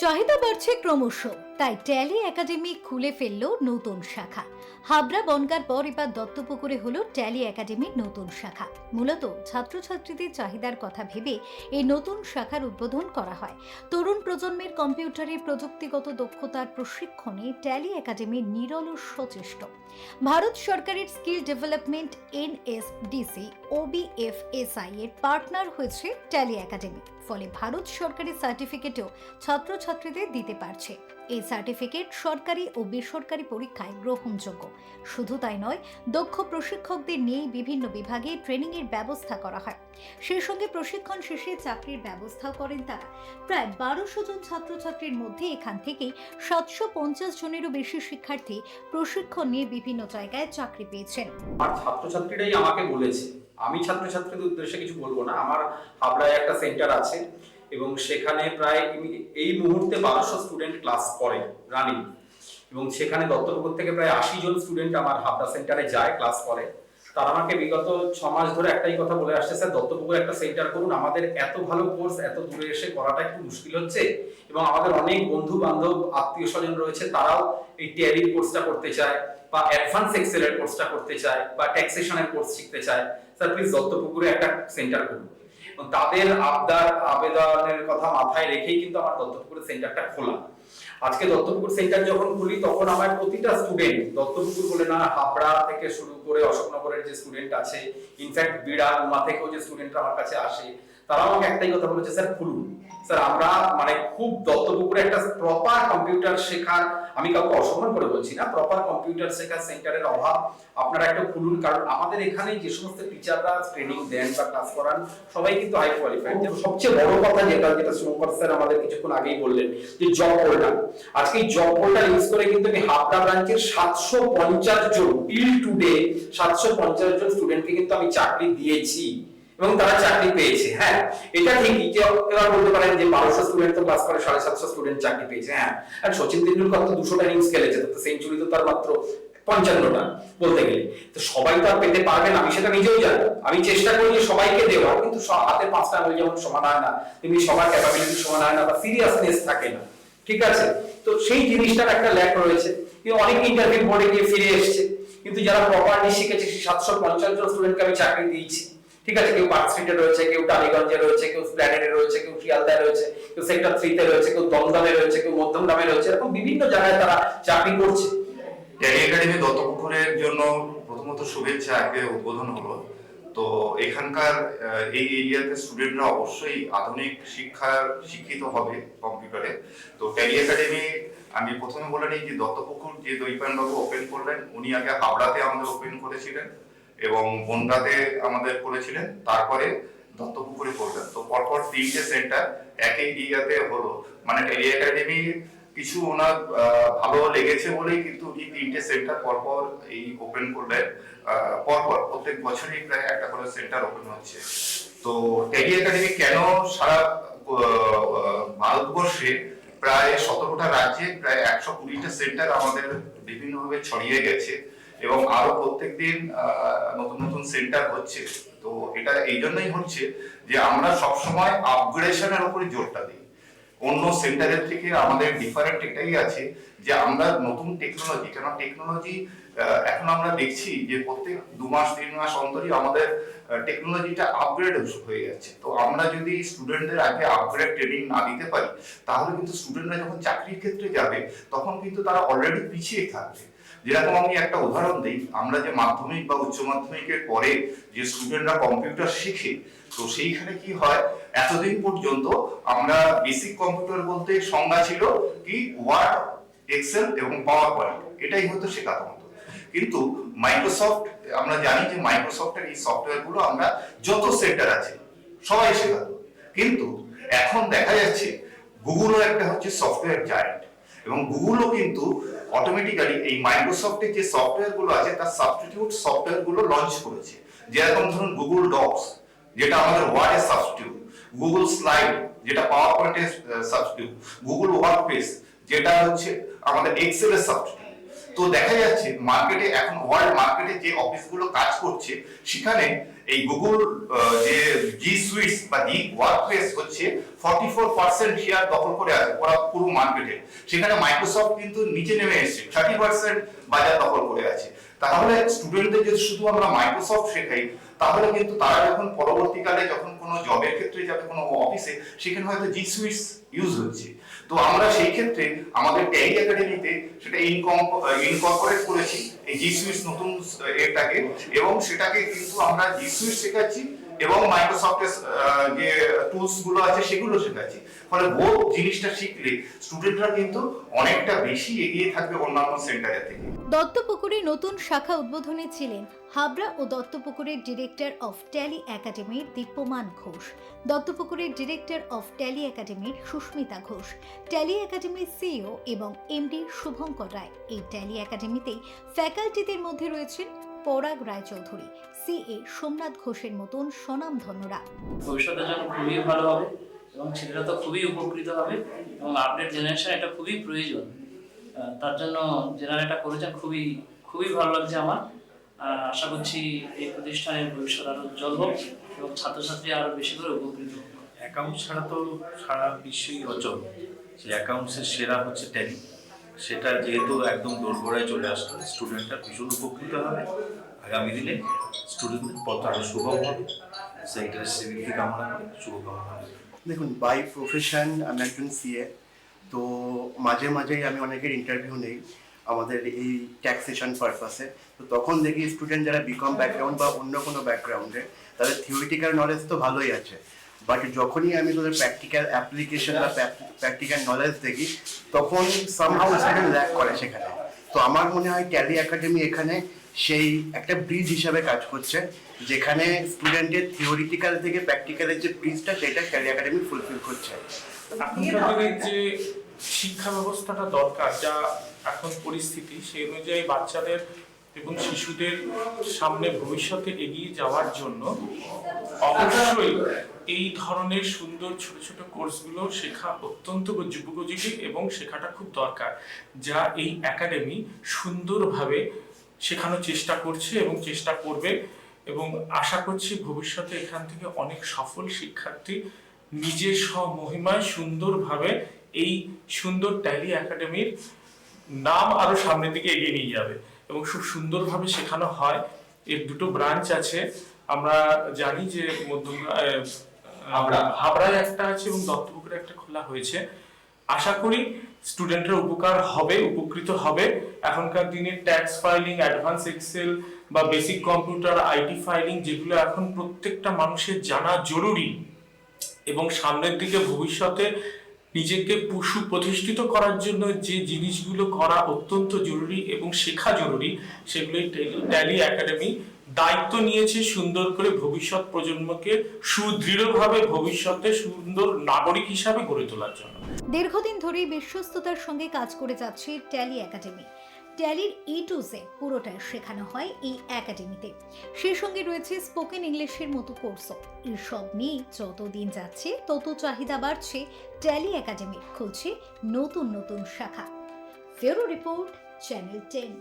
চাহিদা বাড়ছে ক্রমশ তাই ট্যালি একাডেমি খুলে ফেলল নতুন শাখা। হাবড়া বনগার পর এবার দত্তপুকুরে হলো ট্যালি একাডেমির নতুন শাখা। মূলত ছাত্রছাত্রীদের চাহিদার কথা ভেবে এই নতুন শাখার উদ্বোধন করা হয়। তরুণ প্রজন্মের কম্পিউটারের প্রযুক্তিগত দক্ষতার প্রশিক্ষণে ট্যালি একাডেমি নিরল সচেষ্ট। ভারত সরকারের স্কিল ডেভেলপমেন্ট এনএসডিসি ওবিএফএসআই এর পার্টনার হয়েছে ট্যালি একাডেমি ফলে ভারত সরকারের সার্টিফিকেটও ছাত্রছাত্রীদের দিতে পারছে। এই সার্টিফিকেট সরকারি ও বেসরকারি পরীক্ষায় গ্রহণযোগ্য। শুধু তাই নয়, দক্ষ প্রশিক্ষকদের নিয়েই বিভিন্ন বিভাগে ট্রেনিংয়ের ব্যবস্থা করা হয়। সেই সঙ্গে প্রশিক্ষণ শেষে চাকরির ব্যবস্থাও করেন তারা। প্রায় বারোশো জন ছাত্রছাত্রীর মধ্যে এখান থেকেই সাতশো পঞ্চাশ জনেরও বেশি শিক্ষার্থী প্রশিক্ষণ নিয়ে বিভিন্ন জায়গায় চাকরি পেয়েছেন। আমার ছাত্রছাত্রীরাই আমাকে বলেছে, আমি ছাত্রছাত্রীদের উদ্দেশ্যে কিছু বলব না, আমার হাবড়ায় একটা সেন্টার আছে এবং সেখানে প্রায় এই মুহূর্তে বারোশো স্টুডেন্ট ক্লাস করে রানিং। এবং সেখানে দত্তপুকুর থেকে প্রায় আশি জন স্টুডেন্ট আমার হাবড়া সেন্টারে যায় ক্লাস করে। তারা আমাকে বিগত ছ মাস ধরে একটাই কথা বলে আসছে, স্যার, দত্তপুকুর একটা সেন্টার করুন। আমাদের এত ভালো কোর্স এত দূরে এসে করাটা একটু মুশকিল হচ্ছে। এবং আমাদের অনেক বন্ধু বান্ধব আত্মীয় স্বজন রয়েছে, তারাও এই ট্যালি কোর্সটা করতে চায়, বা অ্যাডভান্স এক্সেলের কোর্সটা করতে চায়, বা ট্যাক্সেশনের কোর্স শিখতে চায়। স্যার প্লিজ দত্তপুকুরে একটা সেন্টার করুন। তাদের আবদার, আবেদনের কথা মাথায় রেখেই কিন্তু আমার দত্তপুকুরের সেন্টারটা খোলা। আজকে দত্তপুকুর সেন্টার যখন খুলি, তখন আমার প্রতিটা স্টুডেন্ট দত্তপুকুর বলে না, হাবড়া থেকে শুরু করে অশোকনগরের যে স্টুডেন্ট আছে ইনফ্যাক্ট বিড়া উমা থেকেও যে স্টুডেন্টরা আমার কাছে আসে তারা আমাকে একটাই কথা বলেছে, স্যার, খুলুন। স্যার, আমরা মানে খুব দত্তপুকুরে একটা প্রপার কম্পিউটার শেখার, আমি কাউকে অসম্মান করে বলছি না প্রপার কম্পিউটার শেখার সেন্টারের অভাব, আপনারা একটা খুলুন, কারণ আমাদের এখানে যে সমস্ত টিচাররা ট্রেনিং দেন বা ক্লাস করান, সবাই কিন্তু হাই কোয়ালিফাইড সবচেয়ে বড় কথা যেটা যেটা শুভঙ্কর স্যার আমাদের কিছুক্ষণ আগেই বললেন, যে জব পোর্টাল আজকে এই জব পোর্টাল ইউজ করে কিন্তু আমি হাবড়া ব্রাঞ্চের সাতশো পঞ্চাশ জন টিল টুডে সাতশো পঞ্চাশ জন স্টুডেন্টকে কিন্তু আমি চাকরি দিয়েছি। এবং তারা চাকরি পেয়েছে হ্যাঁ? এটা ঠিকই যে এবার বলতে পারেন যে বারোশো স্টুডেন্ট তো ক্লাস করে সাড়ে সাতশো স্টুডেন্ট চাকরি পেয়েছে হ্যাঁ? আর সচিন তেন্ডুলকর তো দুশোটা ইনিংস খেলেছে, তো সেঞ্চুরি তো তার মাত্র পঞ্চান্নটা বলতে গেলে। তো সবাই তো আর পেতে পারবে না, আমি সেটা নিজেও জানি। আমি চেষ্টা করি যে সবাইকে দেওয়ার, কিন্তু হাতে পাঁচটা আঙুল যেমন সমান হয় না, তেমনি সবার ক্যাপাবিলিটি সমান হয় না বা সিরিয়াসনেস থাকে না, ঠিক আছে? তো সেই জিনিসটার একটা ল্যাক রয়েছে। কিন্তু অনেক ইন্টারভিউ বোর্ডে গিয়ে ফিরে এসছে, কিন্তু যারা প্রপারলি শিখেছে, সেই সাতশো পঞ্চাশ জন স্টুডেন্টকে আমি চাকরি দিয়েছি। ঠিক আছে, কেউ পার্ক স্ট্রিটে রয়েছে, কেউ টালিগঞ্জে রয়েছে, কেউ স্প্ল্যানেডে রয়েছে, কেউ শিয়ালদায় রয়েছে, কেউ সেক্টর থ্রিতে রয়েছে, কেউ দমদমে রয়েছে, কেউ মধ্যম মধ্যমগ্রামে রয়েছে, এরকম বিভিন্ন জায়গায় তারা চাকরি করছে। ট্যালি একাডেমি দত্তপুকুরের জন্য প্রথমত শুভেচ্ছা আগে উদ্বোধন হলো। তো এখানকার এই এরিয়াতে স্টুডেন্টরা অবশ্যই আধুনিক শিক্ষার শিক্ষিত হবে কম্পিউটারে। তো ট্যালি একাডেমি আমি প্রথমে বলে নিই যে দত্তপুকুর যে দৈপায়ন বাবু ওপেন করলেন, উনি আগে হাবড়াতে আমাদের ওপেন করেছিলেন। এবং বনগাঁতে আমাদের করেছিলেন তারপরে দত্তপুকুরে করলেন তো পরপর তিনটে সেন্টার একই এরিয়াতে হলো। মানে ট্যালি একাডেমি কিছু ওনার ভালো লেগেছে বলেই কিন্তু উনি তিনটে সেন্টার পরপর এই ওপেন করলেন। আহ, পরপর প্রত্যেক বছরই প্রায় একটা করে সেন্টার ওপেন হচ্ছে। তো ট্যালি একাডেমি কেন সারা ভারতবর্ষে প্রায় সতেরোটা রাজ্যে প্রায় একশো কুড়িটা সেন্টার আমাদের বিভিন্নভাবে ছড়িয়ে গেছে। এবং আরও প্রত্যেকদিন আহ, নতুন নতুন সেন্টার হচ্ছে। তো এটা এই জন্যই হচ্ছে যে আমরা সবসময় আপগ্রেডেশনের উপরে জোরটা দিই। অন্য সেন্টারের থেকে আমাদের ডিফারেন্ট এটাই আছে যে আমরা নতুন টেকনোলজি কেন টেকনোলজি এখন আমরা দেখছি যে প্রত্যেক দু মাস তিন মাস অন্তরই আমাদের টেকনোলজিটা আপগ্রেড হয়ে যাচ্ছে। তো আমরা যদি স্টুডেন্টদের আগে আপগ্রেড ট্রেনিং না দিতে পারি তাহলে কিন্তু স্টুডেন্টরা যখন চাকরির ক্ষেত্রে যাবে তখন কিন্তু তারা অলরেডি পিছিয়ে থাকবে। যেরকম আমি একটা উদাহরণ দিই, আমরা যে মাধ্যমিক বা উচ্চ মাধ্যমিকের পরে যে স্টুডেন্টরা কম্পিউটার শিখে, তো সেইখানে কি হয়, এতদিন পর্যন্ত আমরা বেসিক কম্পিউটার বলতে সংজ্ঞা ছিল কি ওয়ার্ড এক্সেল এবং পাওয়ার পয়েন্ট এটাই হতো শেখাতে কিন্তু মাইক্রোসফট আমরা জানি যে মাইক্রোসফটের এই সফটওয়্যারগুলো আমরা যত সেন্টার আছে, সবাই শেখাতো। কিন্তু এখন দেখা যাচ্ছে গুগলও একটা হচ্ছে সফটওয়্যার জায়ান্ট এবং গুগলও কিন্তু অটোমেটিক্যালি এই মাইক্রোসফটের যে সফটওয়্যারগুলো আছে, তার সাবস্টিটিউট সফটওয়্যারগুলো লঞ্চ করেছে। যেরকম ধরুন গুগল ডকস যেটা আমাদের ওয়ার্ডের সাবস্টিটিউট গুগল স্লাইড যেটা পাওয়ার পয়েন্টের সাবস্টিটিউট গুগল ওয়ার্কপ্লেস যেটা হচ্ছে আমাদের এক্সেলের সাবস্টিটিউট তো দেখা যাচ্ছে মার্কেটে এখন ওয়ার্ল্ড মার্কেটে যে অফিসগুলো কাজ করছে, সেখানে এই গুগল যে জি সুইটস বা জি ওয়ার্কপ্লেস হচ্ছে ফর্টি ফোর পার্সেন্ট শেয়ার দখল করে আছে পুরো মার্কেটে সেখানে মাইক্রোসফট কিন্তু নিচে নেমে এসেছে থার্টি পার্সেন্ট বাজার দখল করে আছে। তাহলে স্টুডেন্টদের যদি শুধু আমরা মাইক্রোসফট শেখাই, তাহলে কিন্তু তারা যখন পরবর্তীকালে যখন কোনো জবের ক্ষেত্রে যাবে, কোনো অফিসে সেখানে হয়তো জি সুইটস ইউজ হচ্ছে। তো আমরা সেই ক্ষেত্রে আমাদের ট্যালি একাডেমিতে সেটা ইনকম ইনকর্পোরেট করেছি, এই জি সুইটস নতুন এটাকে, এবং সেটাকে কিন্তু আমরা জি সুইস শেখাচ্ছি এবং মাইক্রোসফটের যে টুলসগুলো আছে সেগুলো শেখাচ্ছি। ফলে বোধ জিনিসটা শিখলে স্টুডেন্টরা কিন্তু অনেকটা বেশি এগিয়ে থাকবে অন্যান্য সেন্টারের থেকে। দত্তপুকুরে নতুন শাখা উদ্বোধনে ছিলেন হাবড়া ও দত্তপুকুরের ডিরেক্টর অফ ট্যালি একাডেমির দীপ্যমান ঘোষ। দত্তপুকুরের ডিরেক্টর অফ ট্যালি একাডেমির সুস্মিতা ঘোষ। ট্যালি একাডেমির সিইও এবং এমডি শুভঙ্কর রায় এই ট্যালি একাডেমিতেই ফ্যাকাল্টিদের মধ্যে রয়েছেন পরাগ রায়চৌধুরী সিএ সোমনাথ ঘোষের মতন স্বনামধন্যরা ভবিষ্যতের জন্য খুবই ভালো হবে এবং ছেলেরা তো খুবই উপকৃত হবে এবং আপডেট জেনারেশন এটা খুবই প্রয়োজন। তার জন্য যেনারা এটা করেছেন খুবই খুবই ভালো লাগছে আমার। আর আশা করছি এই প্রতিষ্ঠানের ভবিষ্যৎ আরও উজ্জ্বল হোক এবং ছাত্রছাত্রী আরও বেশি করে উপকৃত হোক। অ্যাকাউন্ট ছাড়া তো সারা বিশ্বই অচল। সেই অ্যাকাউন্টসের সেরা হচ্ছে ট্যালি সেটা যেহেতু একদম দোরগোড়ায় চলে আসলো। স্টুডেন্টরা ভীষণ উপকৃত হবে। আগামী দিনে স্টুডেন্টদের পথ আরও সুগম হবে সিদ্ধি কামনা করে শুভকামনা দেখুন বাই প্রফেশন আমি একজন সিএ তো মাঝে মাঝেই আমি অনেকের ইন্টারভিউ নেই আমাদের এই ট্যাক্সেশন পারপাসে তো তখন দেখি স্টুডেন্ট যারা বিকম ব্যাকগ্রাউন্ড বা অন্য কোনো ব্যাকগ্রাউন্ডে তাদের থিওরিটিক্যাল নলেজ তো ভালোই আছে। বাট যখনই আমি তাদের প্র্যাকটিক্যাল অ্যাপ্লিকেশন বা প্র্যাকটিক্যাল নলেজ দেখি, তখন সামহাউ স্টুডেন্ট ল্যাক করে সেখানে। তো আমার মনে হয় ট্যালি একাডেমি এখানে সেই একটা ব্রিজ হিসাবে কাজ করছে, যেখানে স্টুডেন্টের থিওরিটিক্যাল থেকে প্র্যাকটিক্যালের যে ব্রিজটা সেটা ট্যালি একাডেমি ফুলফিল করছে। যে শিক্ষা ব্যবস্থাটা দরকার, যা এখন পরিস্থিতি, সেই অনুযায়ী বাচ্চাদের এবং শিশুদের সামনে ভবিষ্যতে এগিয়ে যাওয়ার জন্য অবশ্যই এই ধরনের সুন্দর ছোট ছোট কোর্সগুলো শেখা অত্যন্ত যুগোপযোগী এবং শেখাটা খুব দরকার, যা এই একাডেমি সুন্দরভাবে শেখানোর চেষ্টা করছে এবং চেষ্টা করবে এবং আশা করছি ভবিষ্যতে এখান থেকে অনেক সফল শিক্ষার্থী নিজের স্বমহিমায় সুন্দরভাবে এই সুন্দর ট্যালি একাডেমির নাম আরও সামনের দিকে এগিয়ে নিয়ে যাবে এবং খুব সুন্দরভাবে শেখানো হয়। এর দুটো ব্রাঞ্চ আছে। আমরা জানি যে হাবড়া। হাবড়ায় একটা আছে এবং দত্তপুকুরে একটা খোলা হয়েছে। আশা করি স্টুডেন্টের উপকার হবে, উপকৃত হবে। এখনকার দিনে ট্যাক্স ফাইলিং অ্যাডভান্স এক্সেল বা বেসিক কম্পিউটার আইটি ফাইলিং যেগুলো এখন প্রত্যেকটা মানুষের জানা জরুরি এবং সামনের দিকে ভবিষ্যতে নিজেকে পশু প্রতিষ্ঠিত করার জন্য যে জিনিসগুলো করা অত্যন্ত জরুরি এবং শেখা জরুরি সেগুলো ট্যালি একাডেমি দায়িত্ব নিয়েছে সুন্দর করে ভবিষ্যৎ প্রজন্মকে সুদৃঢ়ভাবে ভবিষ্যতে সুন্দর নাগরিক হিসাবে গড়ে তোলার জন্য। দীর্ঘদিন ধরেই বিশ্বস্ততার সঙ্গে কাজ করে যাচ্ছে ট্যালি একাডেমি ট্যালির ই টু জে পুরোটাই শেখানো হয় এই একাডেমিতে। সেই সঙ্গে রয়েছে স্পোকেন ইংলিশের মতো কোর্সও। এসব নিয়ে যত দিন যাচ্ছে, তত চাহিদা বাড়ছে ট্যালি একাডেমি খুলছে নতুন নতুন শাখা। ফেরো রিপোর্ট, চ্যানেল টেন।